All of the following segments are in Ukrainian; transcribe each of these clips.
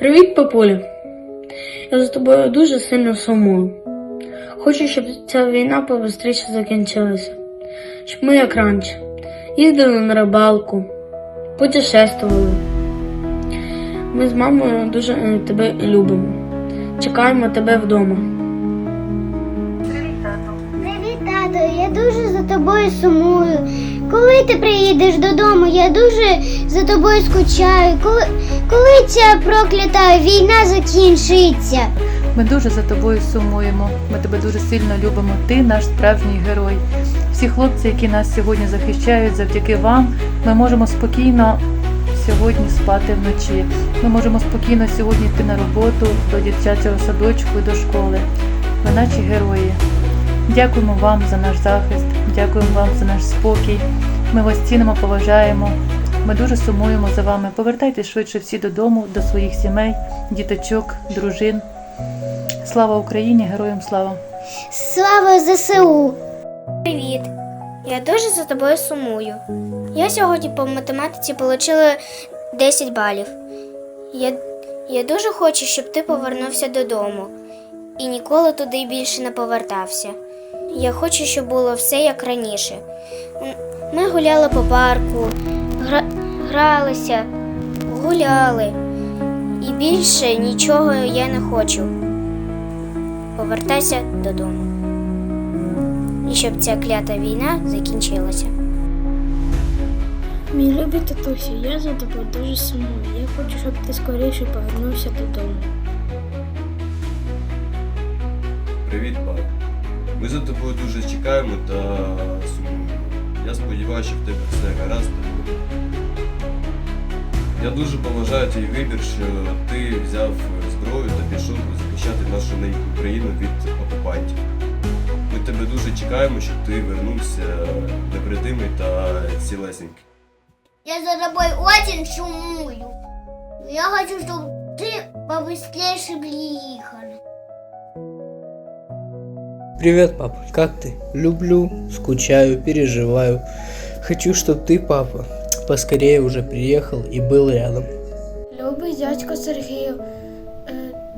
Привіт, папуля. Я за тобою дуже сильно сумую. Хочу, щоб ця війна побистріше закінчилася. Щоб ми, як раніше, їздили на рибалку, путешествували. Ми з мамою дуже е, тебе любимо. Чекаємо тебе вдома. Привіт, тато, я дуже за тобою сумую. Ти приїдеш додому, я дуже за тобою скучаю. Коли, коли ця проклята війна закінчиться? Ми дуже за тобою сумуємо. Ми тебе дуже сильно любимо. Ти наш справжній герой. Всі хлопці, які нас сьогодні захищають, завдяки вам, ми можемо спокійно сьогодні спати вночі. Ми можемо спокійно сьогодні йти на роботу до дитячого садочку і до школи. Ви наші герої. Дякуємо вам за наш захист, дякуємо вам за наш спокій. Ми вас цінимо, поважаємо. Ми дуже сумуємо за вами. Повертайтесь швидше всі додому, до своїх сімей, діточок, дружин. Слава Україні, героям слава! Слава ЗСУ! Привіт! Я дуже за тобою сумую. Я сьогодні по математиці отримала 10 балів. Я, я дуже хочу, щоб ти повернувся додому і ніколи туди більше не повертався. Я хочу, щоб було все як раніше. Ми гуляли по парку, гра, гралися, гуляли. І більше нічого я не хочу. Повертайся додому і щоб ця клята війна закінчилася. Мій любий татусю, я за тобою дуже сумую. Я хочу, щоб ти скоріше повернувся додому. Привіт, пап. Ми за тобою дуже чекаємо та сподіваюся, що в тебе все гаразд. Я дуже поважаю твій вибір, що ти взяв зброю та пішов захищати нашу неньку Україну від окупантів. Ми тебе дуже чекаємо, щоб ти вернувся невредимий та цілесенький. Я за тобой очень сумую. Я хочу, чтобы ты побыстрее приехали. Привет, папа, как ты? Люблю, скучаю, переживаю. Хочу, чтобы ты, папа, поскорее уже приехал и был рядом. Любий дядько Сергію, е,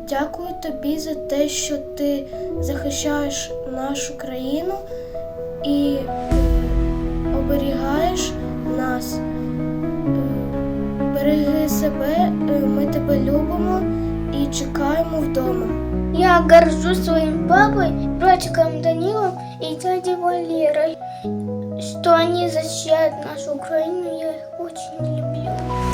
дякую тобі за те, що ти захищаєш нашу країну і е, оберігаєш нас. Е, Береги себе, е, ми тебе любимо і Чекаємо вдома. Я горжусь своим папой, братиком Данилом и дядей Валерой, что они защищают нашу Украину. Я их очень люблю.